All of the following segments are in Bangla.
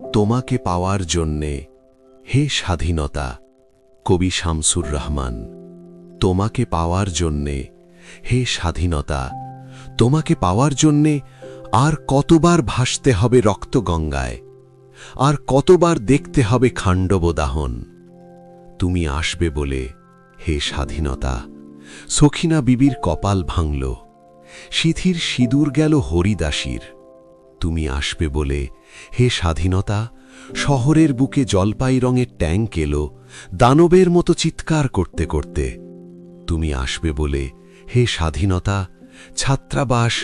তোমাকে পাওয়ার জন্যে হে স্বাধীনতা, কবি শামসুর রহমান, তোমাকে পাওয়ার জন্যে হে স্বাধীনতা, তোমাকে পাওয়ার জন্যে আর কতবার ভাসতে হবে রক্তগঙ্গায় আর কতবার দেখতে হবে খাণ্ডবদাহন তুমি আসবে বলে হে স্বাধীনতা, সখিনা বিবির কপাল ভাঙল, সিথির সিঁদুর গেল হরিদাসীর। তুমি আসবে বলে, হে স্বাধীনতা, শহরের বুকে জলপাই রঙের ট্যাঙ্ক এলো, দানবের মতো চিৎকার করতে করতে। তুমি আসবে বলে, হে স্বাধীনতা, ছাত্রাবাস,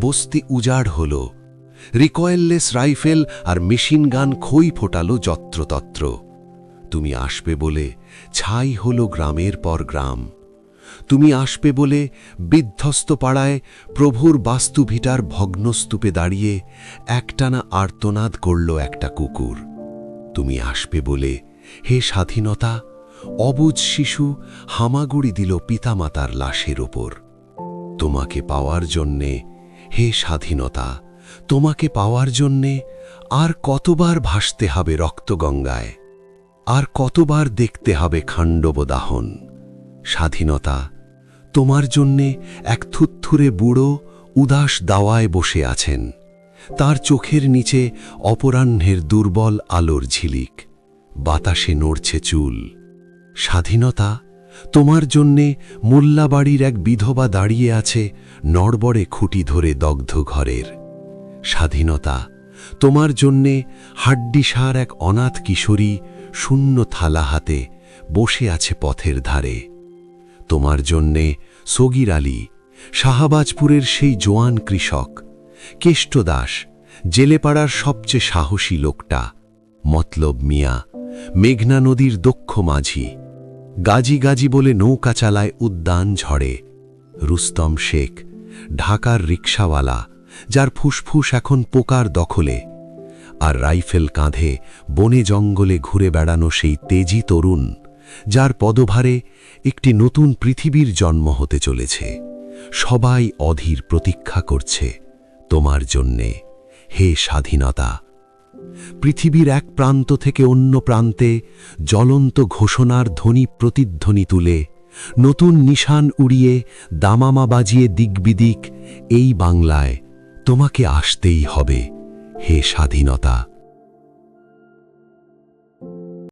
বস্তি উজাড় হল, রিকয়েললেস রাইফেল আর মেশিন গান খই ফোটালো যত্রতত্র। তুমি আসবে বলে, ছাই হলো গ্রামের পর গ্রাম। তুমি আসবে বলে বিধ্বস্ত পাড়ায় প্রভুর বাস্তুভিটার ভগ্নস্তূপে দাঁড়িয়ে একটানা আর্তনাদ করল একটা কুকুর। তুমি আসবে বলে হে স্বাধীনতা, অবুজ শিশু হামাগুড়ি দিল পিতামাতার লাশের ওপর। তোমাকে পাওয়ার জন্যে হে স্বাধীনতা, তোমাকে পাওয়ার জন্যে আর কতবার ভাসতে হবে রক্তগঙ্গায়, আর কতবার দেখতে হবে খাণ্ডবদাহন স্বাধীনতা। তোমার জন্যে এক থুত্থুরে বুড়ো উদাস দাওয়ায় বসে আছেন। তার চোখের নিচে অপরাহ্নের দুর্বল আলোর ঝিলিক। বাতাসে নড়ছে চুল। স্বাধীনতা? তোমার জন্যে মোল্লাবাড়ির এক বিধবা দাঁড়িয়ে আছে নড়বড়ে খুঁটি ধরে দগ্ধ ঘরের। স্বাধীনতা? তোমার জন্যে হাড্ডিসার এক অনাথ কিশোরী শূন্য থালা হাতে বসে আছে পথের ধারে। তোমার জন্যে সগির আলী, শাহাবাজপুরের সেই জোয়ান কৃষক কেষ্টদাস জেলেপাড়ার সবচেয়ে সাহসী লোকটা, মতলব মিয়া, মেঘনা নদীর দক্ষ মাঝি, গাজি গাজি বলে নৌকা চালায় উদ্যান ঝড়ে, রুস্তম শেখ, ঢাকার রিক্সাওয়ালা, যার ফুসফুস এখন পোকার দখলে, আর রাইফেল কাঁধে বনে জঙ্গলে ঘুরে বেড়ানো সেই তেজি তরুণ। যার পদভারে একটি নতুন পৃথিবীর জন্ম হতে চলেছে। সবাই অধীর প্রতীক্ষা করছে তোমার জন্যে। হে স্বাধীনতা! পৃথিবীর এক প্রান্ত থেকে অন্য প্রান্তে জ্বলন্ত ঘোষণার ধ্বনি প্রতিধ্বনি তুলে নতুন নিশান উড়িয়ে দামামা বাজিয়ে দিকবিদিক এই বাংলায় তোমাকে আসতেই হবে। হে স্বাধীনতা!